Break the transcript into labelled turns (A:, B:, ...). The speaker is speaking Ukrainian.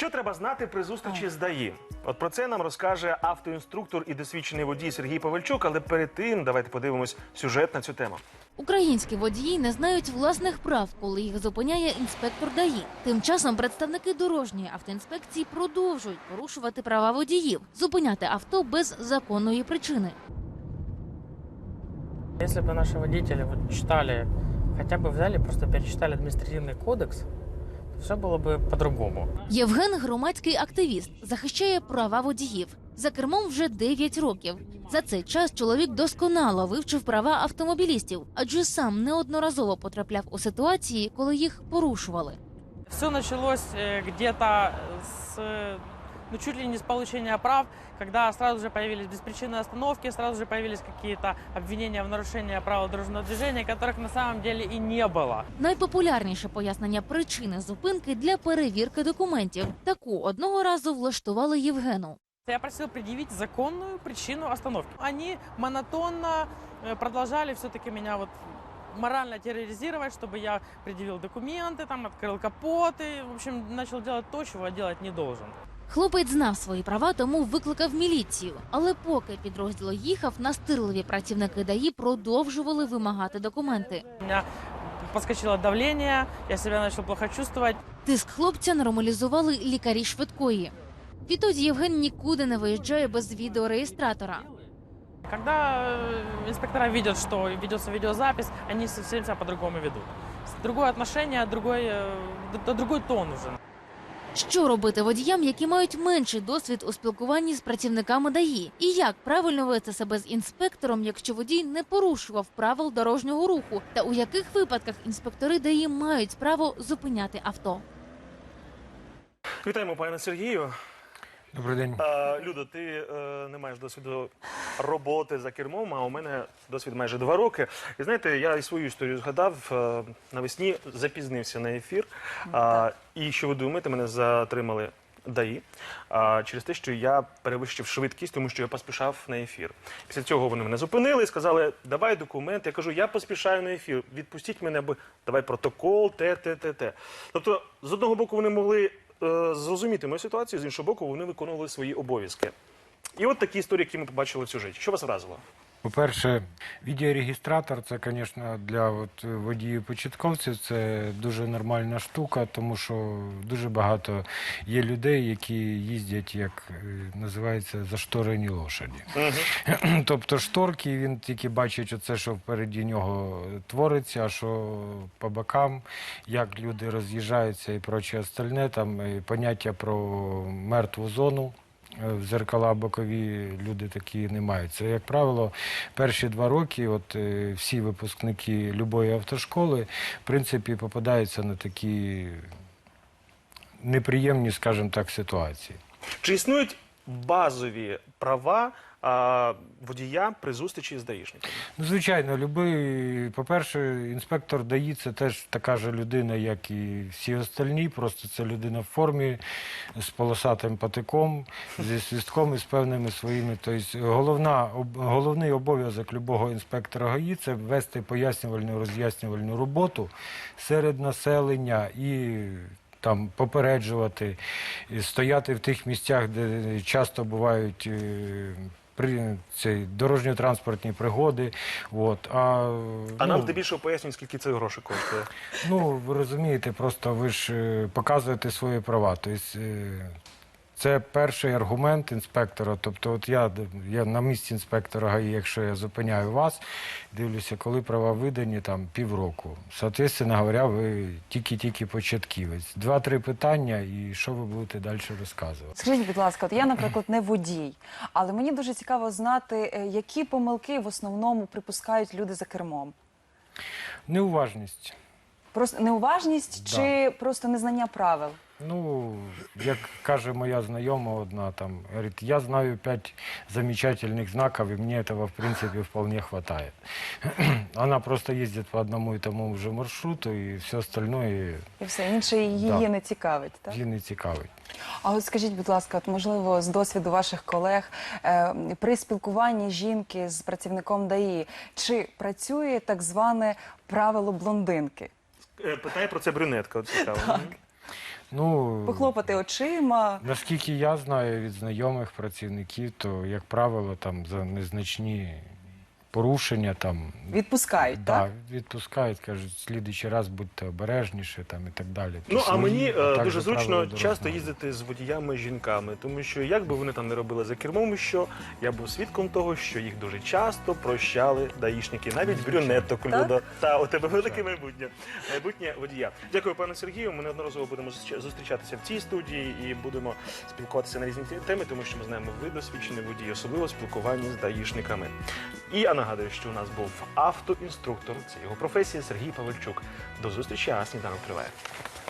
A: Що треба знати при зустрічі з ДАІ? От про це нам розкаже автоінструктор і досвідчений водій Сергій Павельчук. Але перед тим давайте подивимось сюжет на цю тему.
B: Українські водії не знають власних прав, коли їх зупиняє інспектор ДАІ. Тим часом представники дорожньої автоінспекції продовжують порушувати права водіїв, зупиняти авто без законної причини.
C: Если бы наши водители вот читали, хотя бы взяли, просто перечитали административный кодекс, то все было бы по-другому.
B: Євген громадський активіст, захищає права водіїв. За кермом вже 9 років. За цей час чоловік досконало вивчив права автомобілістів, адже сам неодноразово потрапляв у ситуації, коли їх порушували.
C: Все началось э, где-то с, э, ну, чуть ли не с получения прав, когда сразу же появились беспричинные остановки, сразу же появились какие-то обвинения в нарушении правил дорожного движения, которых на самом деле и не было.
B: Найпопулярніше пояснення причини зупинки для перевірки документів. Таку одного разу влаштували Євгену.
C: Я просил предъявить законную причину остановки. Они монотонно э, продолжали все-таки меня вот морально терроризировать, чтобы я предъявил документы, там открыл капоты, в общем, начал делать то, чего я делать не должен.
B: Хлопець знав свої права, тому викликав міліцію. Але поки підрозділ їхав, настирливі працівники ДАІ продовжували вимагати документи.
C: У меня подскочило давление, я себя начал плохо чувствовать.
B: Тиск хлопця нормалізували лікарі швидкої. Відтоді Євген нікуди не виїжджає без відеореєстратора.
C: Когда инспектора видят, что ведется видеозапись, они совсем себя по-другому ведут. Другое отношение, другой, д- другой тон уже.
B: Що робити водіям, які мають менший досвід у спілкуванні з працівниками ДАІ? І як правильно вести себе з інспектором, якщо водій не порушував правил дорожнього руху? Та у яких випадках інспектори ДАІ мають право зупиняти авто?
A: Вітаємо, пане Сергію.
D: Добрий день.
A: А, Людо, ти е, не маєш досвіду роботи за кермом, а у мене досвід майже два роки. І знаєте, я і свою історію згадав. Е, навесні запізнився на ефір. А, і що ви думаєте, мене затримали ДАІ а, через те, що я перевищив швидкість, тому що я поспішав на ефір. Після цього вони мене зупинили і сказали, давай документ. Я кажу, я поспішаю на ефір. Відпустіть мене, бо давай протокол, те, те, те, те. Тобто, з одного боку, вони могли е, зрозуміти мою ситуацію, з іншого боку, вони виконували свої обов'язки. І от такі історії, які ми побачили в сюжеті. Що вас вразило?
D: По-перше, відеорегістратор це, звісно, для от водіїв початковців це дуже нормальна штука, тому що дуже багато є людей, які їздять, як е, називається, зашторені лошаді. Тобто шторки, він тільки бачить оце, що впереді нього твориться, а що по бокам, як люди роз'їжджаються і проче остальне, там е, поняття про мертву зону. Е, В зеркала бокові люди такі не мають. Це, як правило, перші два роки от, е, всі випускники любої автошколи, в принципі, попадаються на такі неприємні, скажімо так, ситуації.
A: Чи існують базові права водія при зустрічі з даїшниками?
D: Ну, звичайно, любий, по-перше, інспектор ДАІ це теж така ж людина, як і всі остальні. Просто це людина в формі з полосатим патиком, зі свістком і з певними своїми. Тобто, головна, головний обов'язок любого інспектора ГАІ це вести пояснювальну роз'яснювальну роботу серед населення і. Там попереджувати, стояти в тих місцях, де часто бувають е, при цей дорожньо-транспортні пригоди. От, а,
A: А нам
D: ну,
A: здебільшого пояснюють, скільки це грошей коштує.
D: ну, ви розумієте, просто ви ж е, показуєте свої права. Тобто, е, це перший аргумент інспектора. Тобто, от я, я на місці інспектора ГАІ, якщо я зупиняю вас, дивлюся, коли права видані там півроку. Соответственно говоря, ви тільки-тільки початківець. Два-три питання, і що ви будете далі розказувати?
E: Скажіть, будь ласка, от я, наприклад, не водій, але мені дуже цікаво знати, е, які помилки в основному припускають люди за кермом.
D: Неуважність.
E: Просто неуважність
D: Да.
E: чи просто незнання правил?
D: Ну, як каже моя знайома одна, там, говорит, я знаю пять замечательных знаков, и мне этого, в принципе, вполне хватает. Она просто ездит по одному и тому же маршруту, и все остальное
E: І все інше її
D: Да.
E: не цікавить. Так?
D: її не цікавить.
E: А от скажіть, будь ласка, от можливо, з досвіду ваших колег е, при спілкуванні жінки з працівником ДАІ, чи працює так зване правило блондинки?
A: Е, Питає про це брюнетка, от цікаво. Мгм.
D: Ну,
E: Похлопати очима.
D: Наскільки я знаю від знайомих працівників, то, як правило, там за незначні порушення там
E: Відпускають,
D: да,
E: так?
D: відпускають, кажуть, слідуючий раз будьте обережніше там і так далі.
A: Ну а мені е,
D: також
A: дуже зручно часто їздити з водіями жінками, тому що як би вони там не робили за кермом, що я був свідком того, що їх дуже часто прощали даїшники, навіть брюнеток
E: Так?
A: Люда. Та у тебе велике майбутнє. Майбутнє водія. Дякую, пане Сергію. Ми неодноразово будемо зустріча- зустрічатися в цій студії і будемо спілкуватися на різні теми, тому що ми знаємо, ви досвідчений водій, особливо в спілкуванні з даїшниками. І я нагадую, що у нас був автоінструктор. Це його професія Сергій Павельчук. До зустрічі, а сніданок триває.